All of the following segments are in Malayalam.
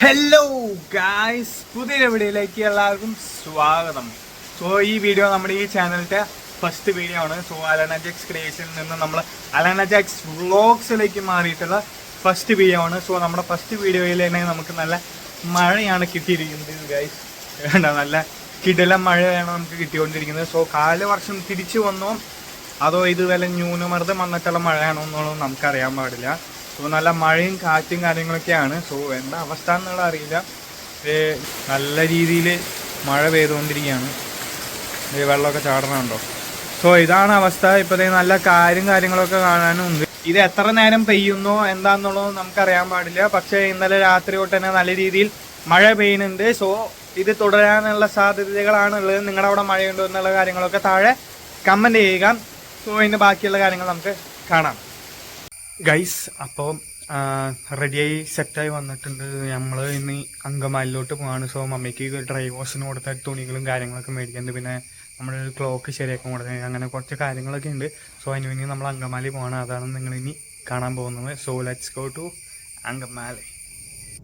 ഹലോ ഗായ്സ് പുതിയ വീഡിയോയിലേക്ക് എല്ലാവർക്കും സ്വാഗതം. സോ ഈ വീഡിയോ നമ്മുടെ ഈ ചാനലിന്റെ ഫസ്റ്റ് വീഡിയോ ആണ്. സോ അലനജക്സ് ക്രിയേഷനിൽ നിന്ന് നമ്മൾ അലനജക്സ് വ്ളോഗ്സിലേക്ക് മാറിയിട്ടുള്ള ഫസ്റ്റ് വീഡിയോ ആണ്. സോ നമ്മുടെ ഫസ്റ്റ് വീഡിയോയിൽ തന്നെ നമുക്ക് നല്ല മഴയാണ് കിട്ടിയിരിക്കുന്നത് ഗൈസ് വേണ്ട നല്ല കിടല മഴയാണ് നമുക്ക് കിട്ടിക്കൊണ്ടിരിക്കുന്നത്. സോ കാലവർഷം തിരിച്ചു വന്നോ? അതോ ഇത് വല്ല ന്യൂനമർദ്ദം വന്നിട്ടുള്ള മഴയാണോ എന്നുള്ളത് നമുക്കറിയാൻ പാടില്ല. സോ നല്ല മഴയും കാറ്റും കാര്യങ്ങളൊക്കെയാണ്. സോ എന്താ അവസ്ഥ എന്നുള്ള അറിയില്ല. നല്ല രീതിയിൽ മഴ പെയ്തുകൊണ്ടിരിക്കുകയാണ്. വെള്ളമൊക്കെ ചാടണുണ്ടോ? സോ ഇതാണ് അവസ്ഥ. ഇപ്പോഴത്തെ നല്ല കാര്യം കാര്യങ്ങളൊക്കെ കാണാനും ഉണ്ട് ഇത് എത്ര നേരം പെയ്യുന്നോ എന്താന്നുള്ളതോ നമുക്കറിയാൻ പാടില്ല. പക്ഷേ ഇന്നലെ രാത്രി തൊട്ട് തന്നെ നല്ല രീതിയിൽ മഴ പെയ്യുന്നുണ്ട്. സോ ഇത് തുടരാനുള്ള സാധ്യതകളാണ് ഉള്ളത് നിങ്ങളുടെ അവിടെ മഴയുണ്ടോ എന്നുള്ള കാര്യങ്ങളൊക്കെ താഴെ കമന്റ് ചെയ്യുക. സോ ഇതിന്റെ ബാക്കിയുള്ള കാര്യങ്ങൾ നമുക്ക് കാണാം. ഗൈസ് അപ്പോൾ റെഡിയായി സെറ്റായി വന്നിട്ടുണ്ട്. നമ്മൾ ഇന്ന് അങ്കമാലിലോട്ട് പോവാണ്. സോ മമ്മിക്ക് ഡ്രൈവേഴ്സിന് കൊടുത്ത തുണികളും കാര്യങ്ങളൊക്കെ മേടിക്കുന്നുണ്ട് പിന്നെ നമ്മൾ ക്ലോക്ക് ശരിയാക്കാൻ കൊടുത്തത് അങ്ങനെ കുറച്ച് കാര്യങ്ങളൊക്കെ ഉണ്ട്. സോ അതിന് വേണ്ടി നമ്മൾ അങ്കമാലി പോവാണ്. അതാണ് നിങ്ങൾ ഇനി കാണാൻ പോകുന്നത്. So let's go to Angamaly.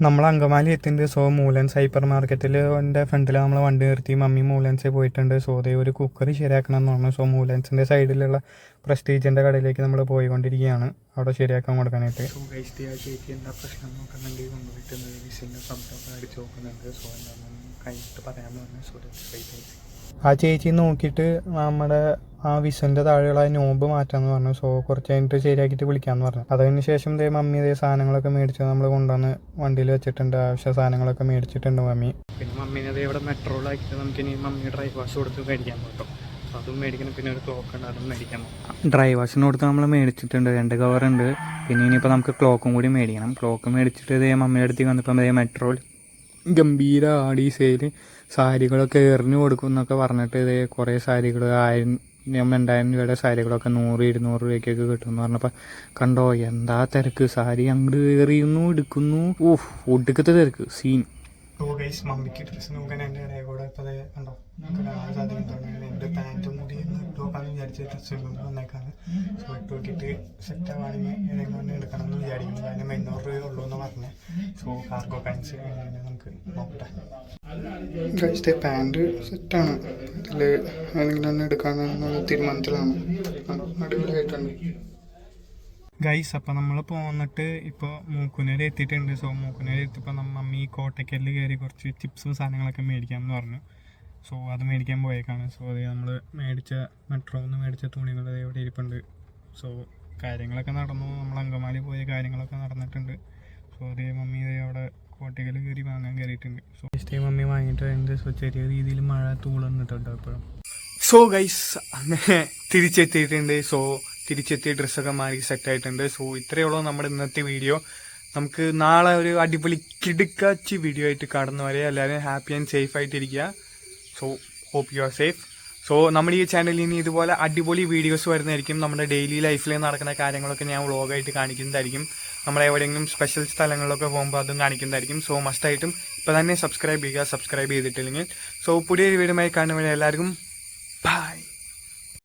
നമ്മൾ അങ്കമാലി എത്തിയിട്ടുണ്ട് സോ മൂലൻസ് ഹൈപ്പർ മാർക്കറ്റിൽ എന്റെ ഫ്രണ്ടിൽ നമ്മൾ വണ്ടി നിർത്തി. മമ്മി മൂലൻസിൽ പോയിട്ടുണ്ട്. സോ അതേ ഒരു കുക്കർ ശരിയാക്കണം എന്ന് പറഞ്ഞു സോ മൂലൻസിന്റെ സൈഡിലുള്ള പ്രസ്റ്റീജിന്റെ കടയിലേക്ക് നമ്മൾ പോയിക്കൊണ്ടിരിക്കുകയാണ്. അവിടെ ശരിയാക്കാൻ കൊടുക്കാനായിട്ട്. സോ ചേച്ചി എന്താ പ്രശ്നം നോക്കുന്നുണ്ടെങ്കിൽ കൊണ്ടുപോയിട്ട് വിസിലിന്റെ ശബ്ദമൊക്കെ അടിച്ച് നോക്കുന്നുണ്ട്. സോ എന്താണെന്ന് കഴിഞ്ഞിട്ട് പറയാമെന്ന് പറഞ്ഞു. സോ ആ ചേച്ചി നോക്കിയിട്ട് നമ്മുടെ ആ വിസന്റെ താഴെയുള്ള ആ നോബ് മാറ്റാന്ന് പറഞ്ഞു. സോ കുറച്ച് കഴിഞ്ഞിട്ട് ശരിയാക്കിയിട്ട് വിളിക്കാന്ന് പറഞ്ഞു. അതിന് ശേഷം ദേ മമ്മി ഇതേ സാധനങ്ങളൊക്കെ മേടിച്ച് നമ്മൾ കൊണ്ടുവന്ന് വണ്ടിയിൽ വെച്ചിട്ടുണ്ട്. ആവശ്യ സാധനങ്ങളൊക്കെ മേടിച്ചിട്ടുണ്ട് മമ്മി. പിന്നെ മമ്മീനെ അതേ ഇവിടെ മെട്രോൾ ആക്കിയിട്ട് നമുക്ക് ഇനി മമ്മി ഡ്രൈവ് വാഷ് കൊടുത്ത് മേടിക്കാൻ പറ്റും അതും മേടിക്കണം. പിന്നെ ഒരു ക്ലോക്ക് ഉണ്ട്. അതും മേടിക്കാൻ ഡ്രൈ വാഷിന് കൊടുത്ത് നമ്മൾ മേടിച്ചിട്ടുണ്ട്. രണ്ട് കവർ ഉണ്ട്. പിന്നെ ഇനിയിപ്പോൾ നമുക്ക് ക്ലോക്കും കൂടി മേടിക്കണം. ക്ലോക്ക് മേടിച്ചിട്ട് ഇതേ മമ്മിയുടെ അടുത്തേക്ക് വന്നപ്പോൾ ഇതേ മെട്രോൾ ഗംഭീര ആടി സെയിൽ സാരികളൊക്കെ എറിഞ്ഞു കൊടുക്കും എന്നൊക്കെ പറഞ്ഞിട്ട് ഇതേ കുറേ സാരികൾ ആയിരം രണ്ടായിരം രൂപയുടെ സാരികളൊക്കെ നൂറ് ഇരുന്നൂറ് രൂപയ്ക്കൊക്കെ കിട്ടുമെന്ന് പറഞ്ഞപ്പോൾ കണ്ടോ എന്താ തിരക്ക്? സാരി അങ്ങോട്ട് കയറിയുന്നു എടുക്കുന്നു. ഓഹ് ഒടുക്കത്തെ തിരക്ക്. സീൻ. മമ്മിക്ക് ഡ്രസ്സ് നോക്കാൻ എന്റെ കൂടെ ഇപ്പോൾ കണ്ടോ? സോ ഇട്ടിട്ട് നോക്കിയിട്ട് സെറ്റ് ആവുകയാണെങ്കിൽ ഏതെങ്കിലും ഒന്ന് എടുക്കണം എന്ന് വിചാരിക്കുന്നു. കാരണം എണ്ണൂറ് രൂപ ഉള്ളൂ എന്ന് പറഞ്ഞ്. സോ കാർഗോ പാൻസ് നമുക്ക് നോക്കട്ടെ. കഴിച്ചിട്ട് പാന്റ് സെറ്റാണ് ഇതിൽ ഏതെങ്കിലും ഒന്ന് എടുക്കാമെന്നുള്ള തീരുമാനത്തിലാണ്. അടിപൊളിയായിട്ടുണ്ട്. ഗൈസ് അപ്പോൾ നമ്മൾ പോന്നിട്ട് ഇപ്പോൾ മൂക്കുനേരി എത്തിയിട്ടുണ്ട്. സോ മൂക്കുനേരി എത്തിയപ്പോൾ നമ്മ മമ്മി കോട്ടയ്ക്കല്ല് കയറി കുറച്ച് ചിപ്സും സാധനങ്ങളൊക്കെ മേടിക്കാമെന്ന് പറഞ്ഞു. സോ അത് മേടിക്കാൻ പോയേക്കാണ്. സോ അത് നമ്മൾ മേടിച്ച മെട്രോന്ന് മേടിച്ച തുണികൾ ഇവിടെ ഇരിപ്പുണ്ട്. സോ കാര്യങ്ങളൊക്കെ നടന്നു. നമ്മൾ അങ്കമാലി പോയ കാര്യങ്ങളൊക്കെ നടന്നിട്ടുണ്ട്. സോ അതേ മമ്മി അവിടെ കോട്ടയ്ക്കൽ കയറി വാങ്ങാൻ കയറിയിട്ടുണ്ട്. സോ ഇഷ്ടേ മമ്മി വാങ്ങിയിട്ടുണ്ട് സോ ചെറിയ രീതിയിൽ മഴ തൂളുന്നിട്ടുണ്ട് എപ്പോഴും സോ ഗൈസ് അങ്ങനെ തിരിച്ചെത്തിയിട്ടുണ്ട്. സോ തിരിച്ചെത്തിയ ഡ്രസ്സൊക്കെ മാറി സെറ്റ് ആയിട്ടുണ്ട് സോ ഇത്രയേ ഉള്ളൂ നമ്മുടെ ഇന്നത്തെ വീഡിയോ. നമുക്ക് നാളെ ഒരു അടിപൊളി കിടുക്കാച്ചി വീഡിയോ ആയിട്ട് കാണുന്നവരെ എല്ലാവരും ഹാപ്പി ആൻഡ് സേഫ് ആയിട്ടിരിക്കുക. So hope you are safe so നമ്മുടെ ഈ ചാനലിൽ ഇനി ഇതുപോലെ അടിപൊളി വീഡിയോസ് വരുന്നതായിരിക്കും. നമ്മുടെ ഡെയിലി ലൈഫിൽ നടക്കുന്ന കാര്യങ്ങളൊക്കെ ഞാൻ വ്ളോഗായിട്ട് കാണിക്കുന്നതായിരിക്കും. നമ്മൾ എവിടെയെങ്കിലും സ്പെഷ്യൽ സ്ഥലങ്ങളിലൊക്കെ പോകുമ്പോൾ അതും കാണിക്കുന്നതായിരിക്കും. സോ മസ്റ്റായിട്ടും ഇപ്പോൾ തന്നെ സബ്സ്ക്രൈബ് ചെയ്യുക സബ്സ്ക്രൈബ് ചെയ്തിട്ടില്ലെങ്കിൽ. സോ പുതിയൊരു വീഡിയോമായി കാണുന്നവരെ എല്ലാവർക്കും